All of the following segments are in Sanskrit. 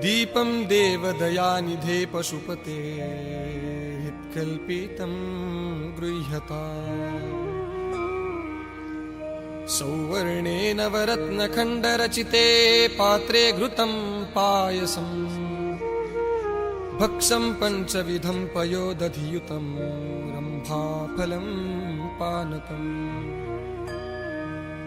दीपं देवदयानिधे पशुपते हित्कल्पितं गृह्यता। सौवर्णेन वरत्नखण्डरचिते पात्रे घृतं पायसम् भक्षं पञ्चविधं पयोदधियुतं रम्भाफलं पानकम्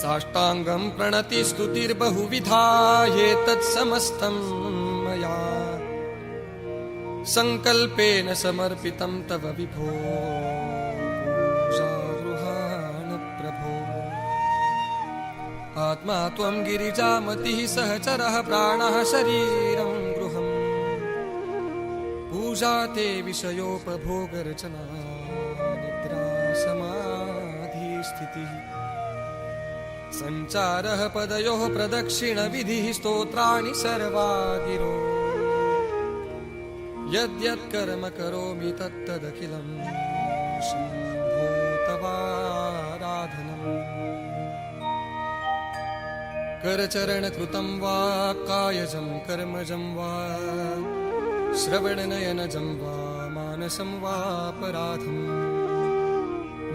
साष्टाङ्गं प्रणतिस्तुतिर्बहुविधा एतत्समस्तं मया। सङ्कल्पेन समर्पितं तव विभो। आत्मा त्वं गिरिजामतिः सहचरः प्राणः शरीरं गृहम्। पूजा ते विषयोपभोगरचना निद्रा समाधिस्थितिः सञ्चारः पदयोः प्रदक्षिणविधिः स्तोत्राणि सर्वा गिरो यद्यत्कर्म करोमि तत्तदखिलं शम्भो तवाराधनम् करचरणकृतं वा कायजं कर्मजं वा श्रवणनयनजं वा मानसं वापराधम्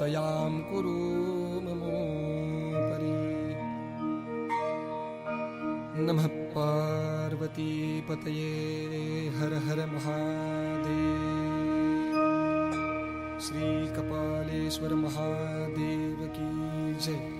दयां कुरु ममोपरि। नमः पार्वतीपतये हर हर महादेव। श्रीकपालेश्वर महादेव की जय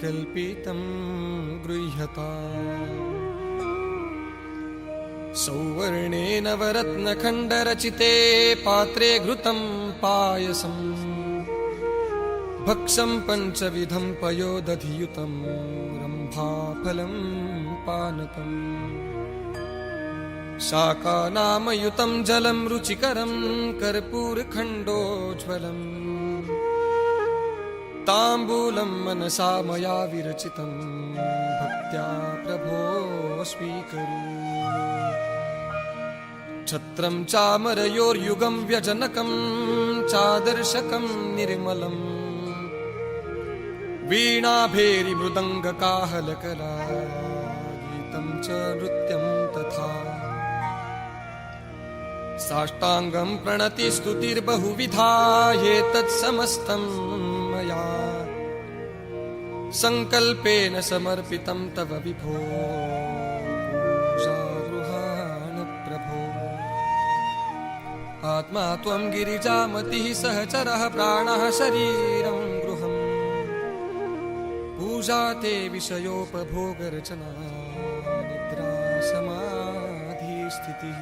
हित्कल्पितं गृह्यता। सौवर्णेन वरत्नखण्डरचिते पात्रे घृतं पायसम् भक्षं पञ्चविधं पयोदधियुतं रम्भाफलं पानकम्। शाकानामयुतं जलं रुचिकरं कर्पूरखण्डोज्ज्वलम् ताम्बूलं मनसा मया विरचितं। भक्त्या प्रभो स्वीकरु। छत्रं चामरयोर्युगं व्यजनकं चादर्शकं निर्मलम् वीणाभेरिमृदङ्गकाहलकला गीतं च नृत्यं तथा। साष्टाङ्गं प्रणतिस्तुतिर्बहुविधा एतत्समस्तं मया सङ्कल्पेन समर्पितं तव विभो प्रभो। आत्मा त्वं गिरिजामतिः सहचरः प्राणः शरीरं गृहम्। पूजा ते विषयोपभोगरचना निद्रा समाधिस्थितिः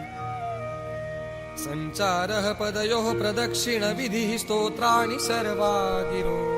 सञ्चारः पदयोः प्रदक्षिणविधिः स्तोत्राणि सर्वा गिरो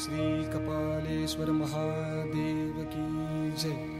श्रीकपालेश्वर महादेव की जय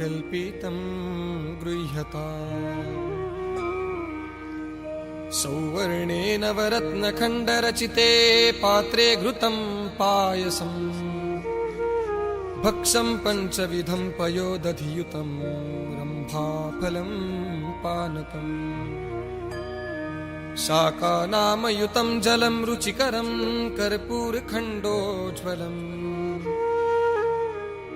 हित्कल्पितं गृह्यता। सौवर्णेन वरत्नखण्डरचिते पात्रे घृतं पायसम् भक्षं पञ्चविधं पयोदधियुतं रम्भाफलं पानकम् शाकानामयुतं जलं रुचिकरं कर्पूरखण्डोज्ज्वलम्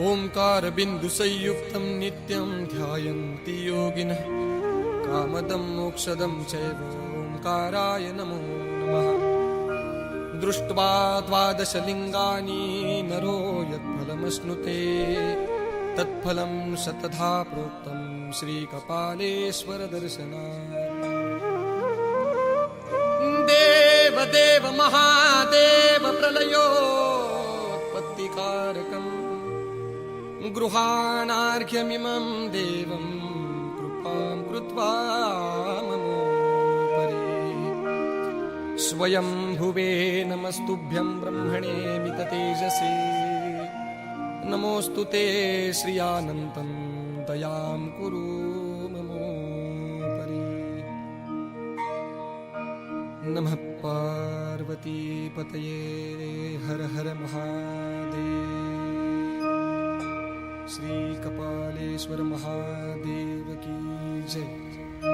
ओङ्कारबिन्दुसंयुक्तं नित्यं ध्यायन्ति योगिनः। कामदं मोक्षदं चैव ओङ्काराय नमो नमः। दृष्ट्वा द्वादशलिङ्गानि नरो यत्फलमश्नुते। तत्फलं शतधा प्रोक्तं श्रीकपालेश्वरदर्शना देव देव महादेव प्रलयोत्पत्तिकारकम् गृहाणार्घ्यमिमं देवं कृपां कृत्वा ममोपरि। स्वयं भुवे नमस्तुभ्यं ब्रह्मणे मिततेजसे। नमोऽस्तु ते श्रियानन्तं दयां कुरु ममोपरि। नमः पार्वतीपतये हर हर महादेव श्रीकपालेश्वर महादेव की जय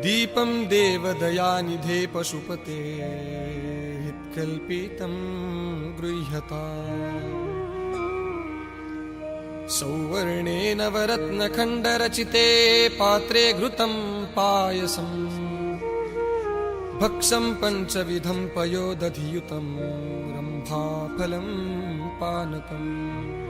दीपं देवदयानिधे पशुपते हित्कल्पितं गृह्यता। सौवर्णेन वरत्नखण्डरचिते पात्रे घृतं पायसम् भक्षं पञ्चविधं पयोदधियुतं रम्भाफलं पानकम्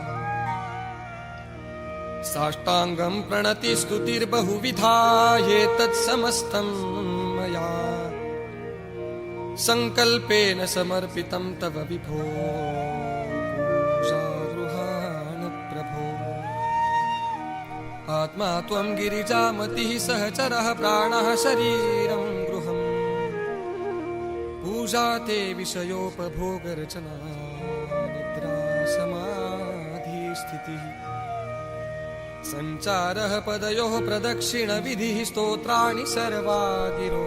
साष्टाङ्गं प्रणतिस्तुतिर्बहुविधा एतत्समस्तं मया। सङ्कल्पेन समर्पितं तव विभो। प्रभो आत्मा त्वं गिरिजामतिः सहचरः प्राणः शरीरं गृहम्। पूजा ते विषयोपभोगरचना निद्रा समाधिस्थितिः सञ्चारः पदयोः प्रदक्षिणविधिः स्तोत्राणि सर्वा गिरो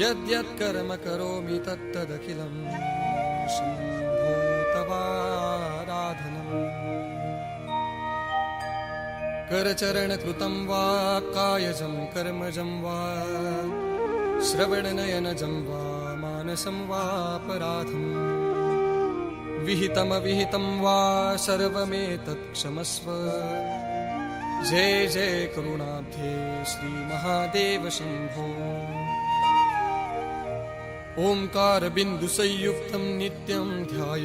यद्यत्कर्म करोमि तत्तदखिलं शम्भो तवाराधनम् करचरणकृतं वा कायजं कर्मजं वा श्रवणनयनजं वा मानसं वापराधम् विहितमविहितं वा सर्वमेतत् क्षमस्व जय जय करुणाब्धे श्रीमहादेव शम्भो ओङ्कारबिन्दुसंयुक्तं नित्यं ध्याय